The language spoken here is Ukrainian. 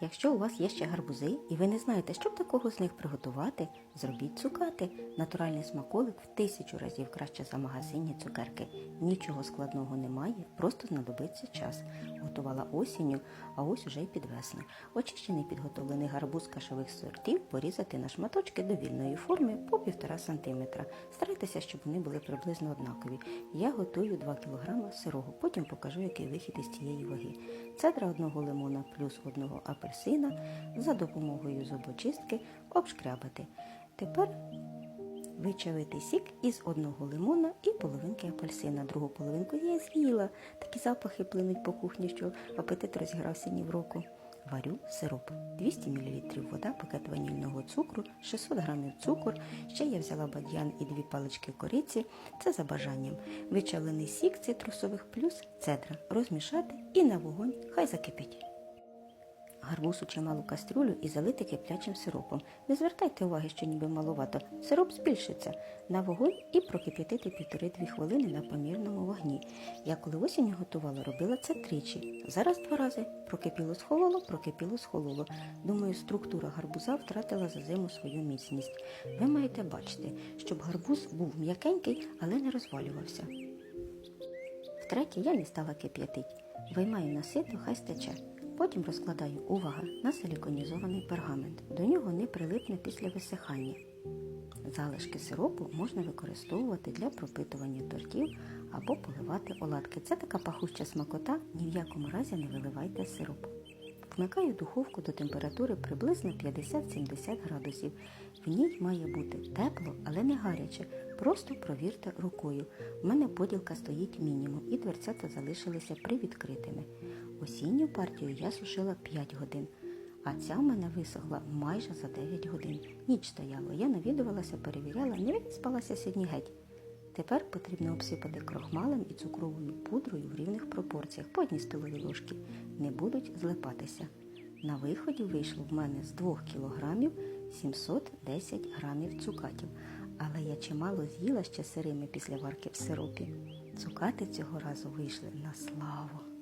Якщо у вас є ще гарбузи і ви не знаєте, що б такого з них приготувати, зробіть цукати. Натуральний смаколик в тисячу разів краще за магазинні цукерки. Нічого складного немає, просто знадобиться час. Готувала осінню, а ось уже й під весну. Очищений підготовлений гарбуз кашових сортів порізати на шматочки довільної форми по 1,5 см. Старайтеся, щоб вони були приблизно однакові. Я готую 2 кг сирого, потім покажу, який вихід із цієї ваги. Цедра одного лимона плюс одного апельсина за допомогою зубочистки обшкрябати. Тепер вичавити сік із одного лимона і половинки апельсина. Другу половинку я з'їла. Такі запахи плинуть по кухні, що апетит розігрався ні в року. Варю сироп 200 мл вода, пакет ванільного цукру, 600 г цукор. Ще я взяла бадьян і дві палички кориці. Це за бажанням. Вичавлений сік цитрусових плюс цедра. Розмішати і на вогонь хай закипить. Гарбуз у чималу кастрюлю і залити киплячим сиропом. Не звертайте уваги, що ніби маловато. Сироп збільшиться на вогонь і прокип'ятити півтори-дві хвилини на помірному вогні. Я коли осінню готувала, робила це тричі. Зараз два рази. Прокипіло схололо, прокипіло схололо. Думаю, структура гарбуза втратила за зиму свою міцність. Ви маєте бачити, щоб гарбуз був м'якенький, але не розвалювався. Втретє, я не стала кип'ятить. Виймаю на сито, хай стече. Потім розкладаю увага на силіконізований пергамент. До нього не прилипне після висихання. Залишки сиропу можна використовувати для пропитування тортів або поливати оладки. Це така пахуща смакота, ні в якому разі не виливайте сироп. Вмикаю духовку до температури приблизно 50-70 градусів. В ній має бути тепло, але не гаряче. Просто провірте рукою. У мене поділка стоїть мінімум і дверцята залишилися привідкритими. Осінню партію я сушила 5 годин, а ця в мене висохла майже за 9 годин. Ніч стояла, я навідувалася, перевіряла, не відспалася сьогодні геть. Тепер потрібно обсипати крохмалем і цукровою пудрою в рівних пропорціях по одній столовій ложки. Не будуть злипатися. На виході вийшло в мене з 2 кілограмів 710 грамів цукатів, але я чимало з'їла ще сирими після варки в сиропі. Цукати цього разу вийшли на славу.